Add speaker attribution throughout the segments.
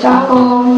Speaker 1: 加工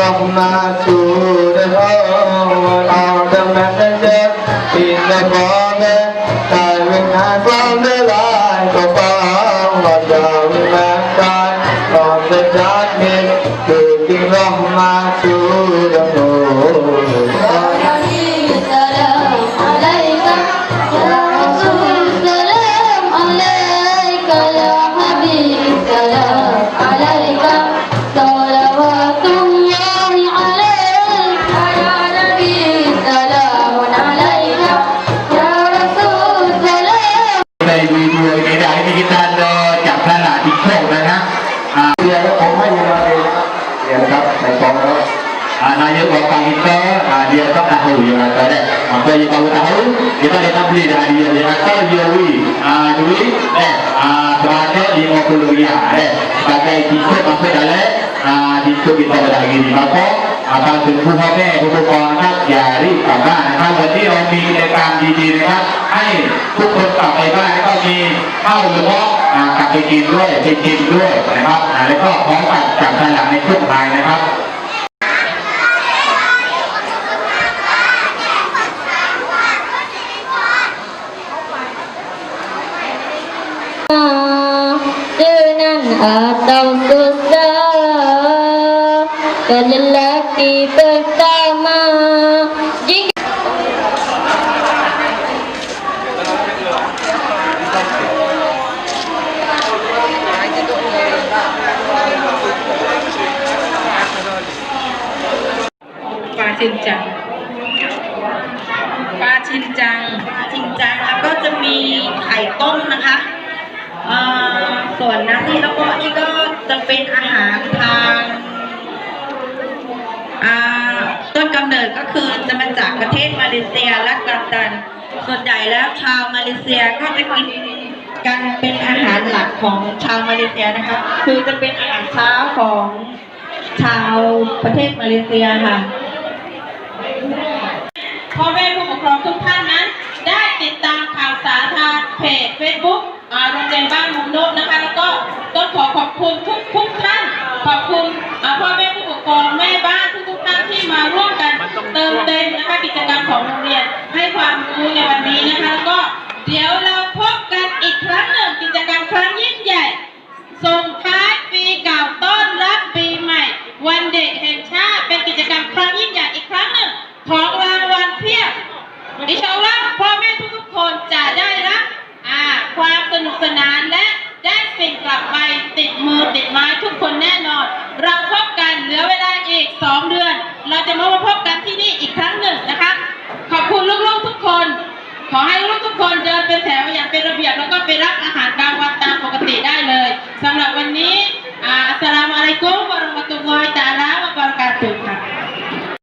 Speaker 2: Brahma
Speaker 3: Ah, naya bapa kita ah, dia tak tahu yang kata deh. Maka dia tahu tahu kita dia tak beli dah dia dia kata dia wi ah duit eh ah berada 50 riyal eh sebagai kita masuk dalam ah itu kita berlagi di maka akan tunggu apa buku konak jari กลับบ้านนะครับวันนี้เรามีในการดีๆนะครับ ให้ทุกคนกลับไปบ้านแล้วก็มีข้าวหรือว่ากลับไปกินด้วยไปกินด้วยนะครับแล้วก็พร้อมกับจับฉลากในช่วงท้ายนะครับ
Speaker 1: atau susah dan lelaki pertama jika
Speaker 4: ปลาชินจังปลาชินจังปลาชินจังแล้วก็จะมีไข่ต้มนะคะเอ่อ ส่วนน้ำที่แล้วก็นี่ก็จะเป็นอาหารทางต้นกำเนิดก็คือจะมาจากประเทศมาเลเซียและกัมตัน ส่วนใหญ่แล้วชาวมาเลเซียก็จะกินกันเป็นอาหารหลักของชาวมาเลเซียนะคะ คือจะเป็นอาหารเช้าของชาวประเทศมาเลเซียค่ะพ่อแม่ผู้ปกครองทุกท่านนั้น ได้ติดตามข่าวสารทางเพจ Facebook ทุกทุกท่านขอบคุณอ่าพ่อแม่ผู้ปกครองแม่บ้านทุกทุกท่านที่มาร่วมกันเติมเต็มนะคะกิจกรรมของโรงเรียนให้ความรู้ในวันนี้นะคะแล้วก็เดี๋ยวเราพบกันอีกครั้งหนึ่งกิจกรรมครั้งยิ่งใหญ่ ส่งท้ายปีเก่าต้อนรับปีใหม่ วันเด็กแห่งชาติเป็นกิจกรรมครั้งยิ่งใหญ่อีกครั้งหนึ่ง ของรางวัลเพียบดิฉันว่าพ่อแม่ทุกๆคนจะได้รับอ่าความสนุกสนานและได้สิ่งกลับไปติดมือติดไม้ทุกคนแน่นอน เราพบกันเหลือเวลาอีก 2 เดือน เราจะมาพบกันที่นี่อีกครั้งหนึ่งนะคะ ขอบคุณลูกๆทุกคน ขอให้ลูกทุกคนเดิน